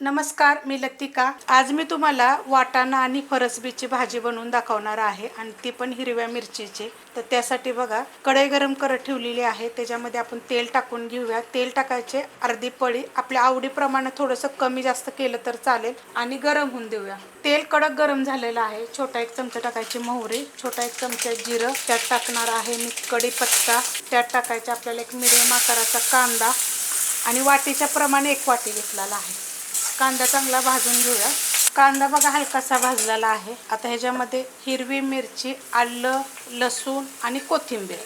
नमस्कार मी लतिका. आज मी तुम्हाला वाटाणा आणि फरसबीची भाजी बनवून दाखवणार आहे आणि ती पण हिरव्या मिरचीची. तर त्यासाठी बघा कढई गरम करत ठेवलेली आहे. त्याच्यामध्ये आपण तेल टाकून घेऊया. तेल टाकायचे अर्धी पळी. आपल्या आवडीप्रमाणे थोडंसं कमी जास्त केलं तर चालेल आणि गरम होऊन देऊया. तेल कडक गरम झालेलं आहे. छोटा एक चमचा टाकायची मोहरी छोटा एक चमचा जिरं. त्यात टाकणार आहे मी कढीपत्ता. त्यात टाकायचा आपल्याला एक मिडियम आकाराचा कांदा आणि वाटीच्या प्रमाणे एक वाटी घेतलेला आहे. कांदा चांगला भाजून घेऊया. कांदा बघा हलकासा भाजलेला आहे. आता ह्याच्यामध्ये हिरवी मिरची आलं लसूण आणि कोथिंबीर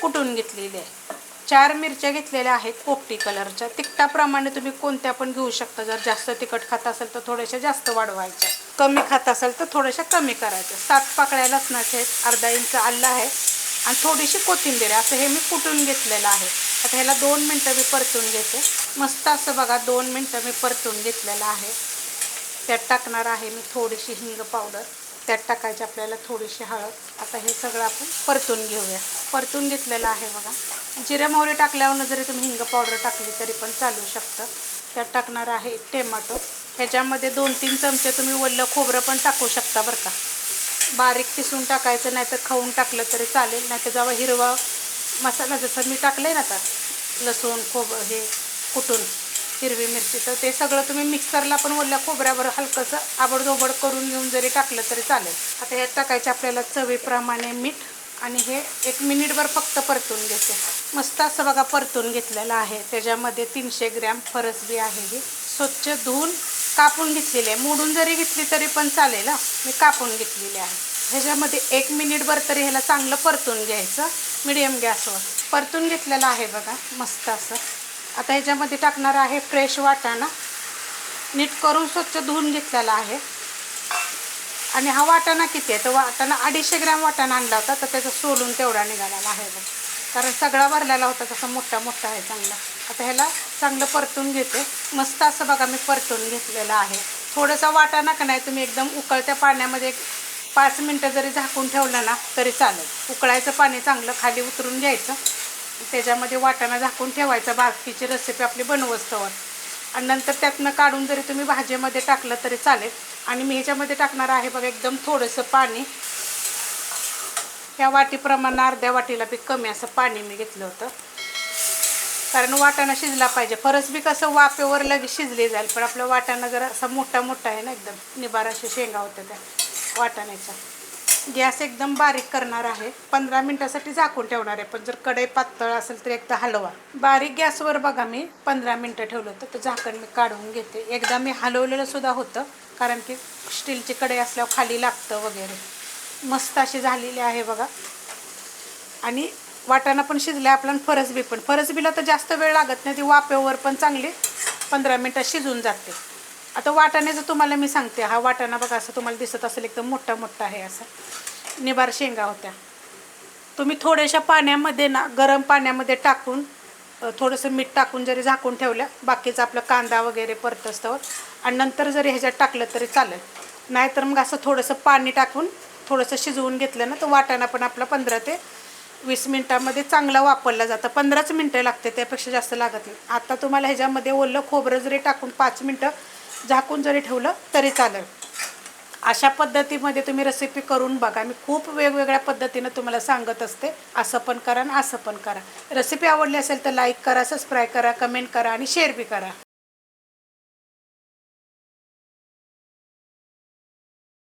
कुटून घेतलेली आहे. चार मिरच्या घेतलेल्या आहेत पोपटी कलरच्या. तिखटाप्रमाणे तुम्ही कोणत्या पण घेऊ शकता. जर जास्त तिखट खात असेल तर थोड्याशा जास्त वाढवायच्या. कमी खात असेल तर थोड्याशा कमी करायच्या. सात पाकळ्या लसणाचे आहेत. अर्धा इंच आलं आहे. आणि थोडीशी कोथिंबीर असं हे मी कुटून घेतलेलं आहे. आता ह्याला दोन मिनटं मी परतून घेते. मस्त असं बघा दोन मिनटं मी परतून घेतलेलं आहे. त्यात टाकणार आहे मी थोडीशी हिंग पावडर. त्यात टाकायची आपल्याला थोडीशी हळद. आता हे सगळं आपण परतून घेऊया. परतून घेतलेलं आहे बघा. जिऱ्या मोहरी टाकल्यावर जरी तुम्ही हिंग पावडर टाकली तरी पण चालू शकतं. त्यात टाकणार आहे टेमॅटो. ह्याच्यामध्ये दोन तीन चमचे तुम्ही वल्लं खोबरं पण टाकू शकता बरं का. बारीक किसून टाकायचं नाही तर खाऊन टाकलं तरी चालेल. नाही तर जेव्हा हिरवा मसाला जसं मी टाकलं आहे ना आता लसूण खोबरं हे कुटून हिरवी मिरची तर ते सगळं तुम्ही मिक्सरला पण ओल्या खोबऱ्यावर हलकंसं आबडधोबड करून घेऊन जरी टाकलं तरी चालेल. आता ह्यात टाकायचे आपल्याला चवीप्रमाणे मीठ आणि हे एक मिनिटभर फक्त परतून घेते मस्त असं बघा परतून घेतलेलं आहे. त्याच्यामध्ये तीनशे ग्रॅम फरसबी आहे ही. स्वच्छ धुवून कापून घेतलेली आहे. मोडून जरी घेतली तरी पण चालेल हा. मी कापून घेतलेली आहे. ह्याच्यामध्ये एक मिनिटभर तरी ह्याला चांगलं परतून घ्यायचं. मिडियम गॅसवर. परतून घेतलेलं आहे बघा मस्त असं. आता ह्याच्यामध्ये टाकणार आहे फ्रेश वाटाणा. नीट करून स्वच्छ धुवून घेतलेला आहे. आणि हा वाटाणा किती आहे? तर वाटाणा अडीचशे ग्रॅम वाटाणा आणला होता तर त्याचा सोलून तेवढा निघालेला आहे बघा. कारण सगळा भरलेला होता तसा मोठा मोठा आहे चांगला. आता ह्याला चांगलं परतून घेते. मस्त असं बघा मी परतून घेतलेलं आहे. थोडंसं वाटाणा का नाही तुम्ही एकदम उकळत्या पाण्यामध्ये पाच मिनटं जरी झाकून ठेवलं ना तरी चालेल. उकळायचं पाणी चांगलं खाली उतरून घ्यायचं. त्याच्यामध्ये वाटाणा झाकून ठेवायचं. बाकीची रेसिपी आपली बनवस्तवर. आणि नंतर त्यातनं काढून जरी तुम्ही भाजीमध्ये टाकलं तरी चालेल. आणि मी ह्याच्यामध्ये टाकणार आहे बघा एकदम थोडंसं पाणी. ह्या वाटीप्रमाणे अर्ध्या वाटीला बी कमी असं पाणी मी घेतलं होतं. कारण वाटाणा शिजला पाहिजे. फरस बी कसं वाफेवर लगेच शिजले जाईल पण आपलं वाटाणा जरा असा मोठा मोठा आहे ना एकदम. निबार शेंगा होत्या त्या वाटाण्याच्या. गॅस एकदम बारीक करणार आहे. पंधरा मिनटासाठी झाकून ठेवणार आहे पण जर कढई पातळ असेल तर एकदा हलवा. बारीक गॅसवर बघा मी पंधरा मिनटं ठेवलं होतं. तर झाकण मी काढून घेते. एकदा मी हलवलेलं सुद्धा होतं कारण की स्टीलची कढई असल्यावर खाली लागतं वगैरे. मस्त अशी झालेली आहे बघा. आणि वाटाणा पण शिजला आहे आणि फरसबी पण. फरसबीला तर जास्त वेळ लागत नाही ती वापेवर पण चांगली पंधरा मिनटात शिजून जाते. आता वाटाण्याचं तुम्हाला मी सांगते. हा वाटाणा बघा असं तुम्हाला दिसत असेल एकदम मोठा मोठा आहे असा. निबार शेंगा होत्या. तुम्ही थोड्याशा पाण्यामध्ये ना गरम पाण्यामध्ये टाकून थोडंसं मीठ टाकून जरी झाकून ठेवलं बाकीचं आपलं कांदा वगैरे परत असतं आणि नंतर जरी ह्याच्यात टाकलं तरी चालेल. नाहीतर मग असं थोडंसं पाणी टाकून थोडंसं शिजवून घेतलं ना तर वाटाणा पण आपला पंधरा ते वीस मिनटामध्ये चांगला वापरला जातं. पंधराच मिनटं लागते त्यापेक्षा जास्त लागत नाही. आता तुम्हाला ह्याच्यामध्ये ओलं खोबरं जरी टाकून पाच मिनटं झाकून जरी ठेवलं तरी चालेल. अशा पद्धतीमध्ये तुम्ही रेसिपी करून बघा. मी खूप वेगवेगळ्या पद्धतीनं तुम्हाला सांगत असते. असं पण करा आणि असं पण करा. रेसिपी आवडली असेल तर लाईक करा सबस्क्राईब करा कमेंट करा आणि शेअर बी करा.